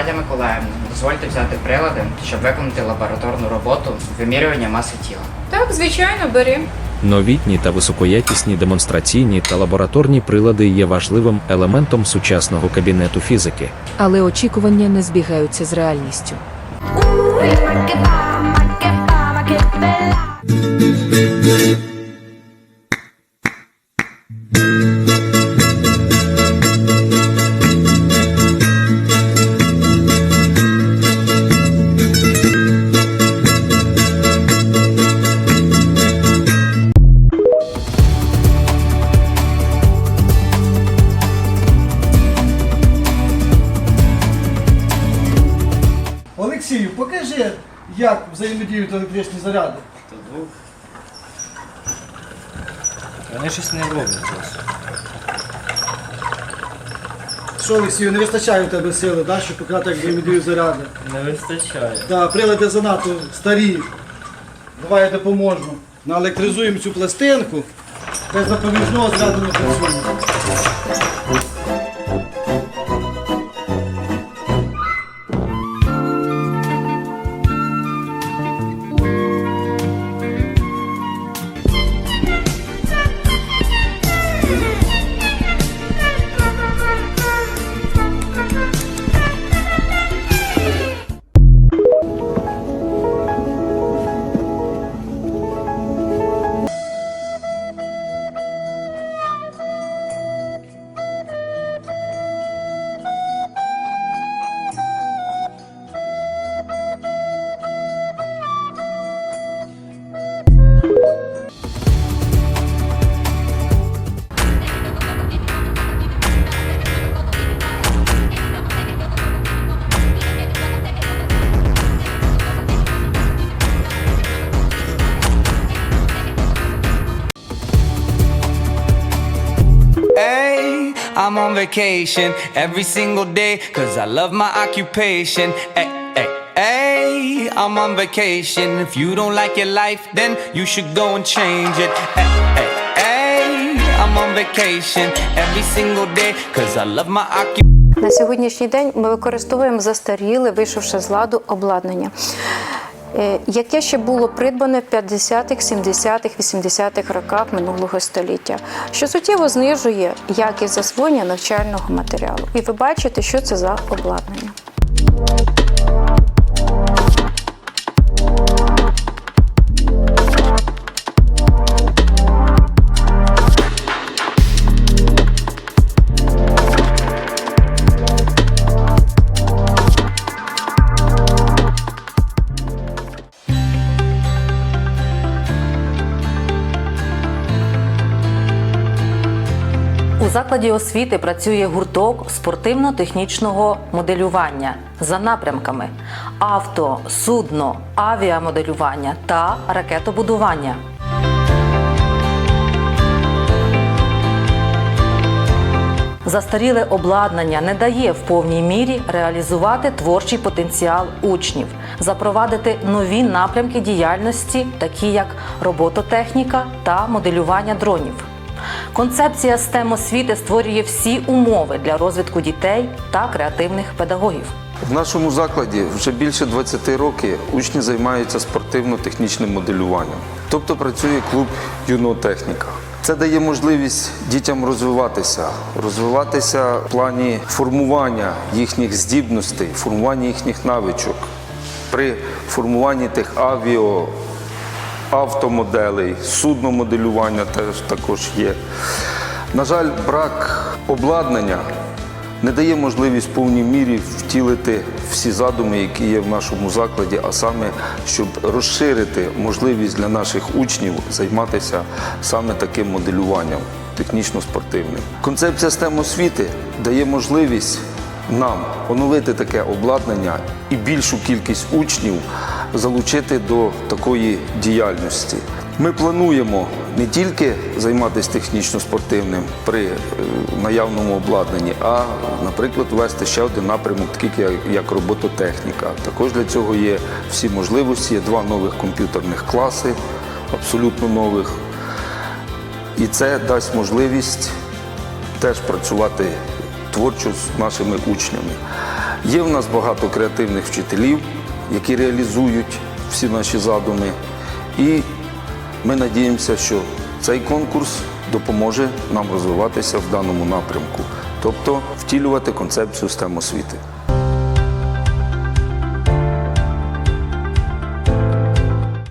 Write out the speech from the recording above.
Наталя Миколаївна, дозвольте взяти прилади, щоб виконати лабораторну роботу вимірювання маси тіла. Так, звичайно, бери. Новітні та високоякісні демонстраційні та лабораторні прилади є важливим елементом сучасного кабінету фізики. Але очікування не збігаються з реальністю. Bella. Олексію, покажи, як взаємодіють електричні заряди. Вони щось не роблять просто. Що, Олексію, не вистачає у тебе сили, да, щоб показати, як взаємодіють заряди. Не вистачає. Так, прилади занадто старі. Давай я допоможу. Наелектризуємо цю пластинку. Без допоміжного заряду не працює. I'm on vacation every single day cause I love my occupation. Hey, hey, hey, I'm on vacation. If you don't like your life, then you should go and change it. Hey, hey, hey, I'm on vacation every single day cause I love my occupation. На сьогоднішній день ми використовуємо застаріле, вийшовши з ладу обладнання, е, яке ще було придбане в 50-х, 70-х, 80-х роках минулого століття, що суттєво знижує якість засвоєння навчального матеріалу. І ви бачите, що це за обладнання. У закладі освіти працює гурток спортивно-технічного моделювання за напрямками авто, судно, авіамоделювання та ракетобудування. Застаріле обладнання не дає в повній мірі реалізувати творчий потенціал учнів, запровадити нові напрямки діяльності, такі як робототехніка та моделювання дронів. Концепція STEM освіти створює всі умови для розвитку дітей та креативних педагогів. В нашому закладі вже більше 20 років учні займаються спортивно-технічним моделюванням. Тобто працює клуб юного техніка. Це дає можливість дітям розвиватися, розвиватися в плані формування їхніх здібностей, формування їхніх навичок. При формуванні тих авіо, автомоделей, судномоделювання теж також є. На жаль, брак обладнання не дає можливість в повній мірі втілити всі задуми, які є в нашому закладі, а саме, щоб розширити можливість для наших учнів займатися саме таким моделюванням технічно-спортивним. Концепція STEM освіти дає можливість нам оновити таке обладнання і більшу кількість учнів залучити до такої діяльності. Ми плануємо не тільки займатися технічно-спортивним при е, наявному обладнанні, а, наприклад, ввести ще один напрямок, такий як робототехніка. Також для цього є всі можливості, є два нових комп'ютерних класи, абсолютно нових. І це дасть можливість теж працювати творчо з нашими учнями. Є в нас багато креативних вчителів, які реалізують всі наші задуми. І ми надіємося, що цей конкурс допоможе нам розвиватися в даному напрямку, тобто втілювати концепцію STEM освіти.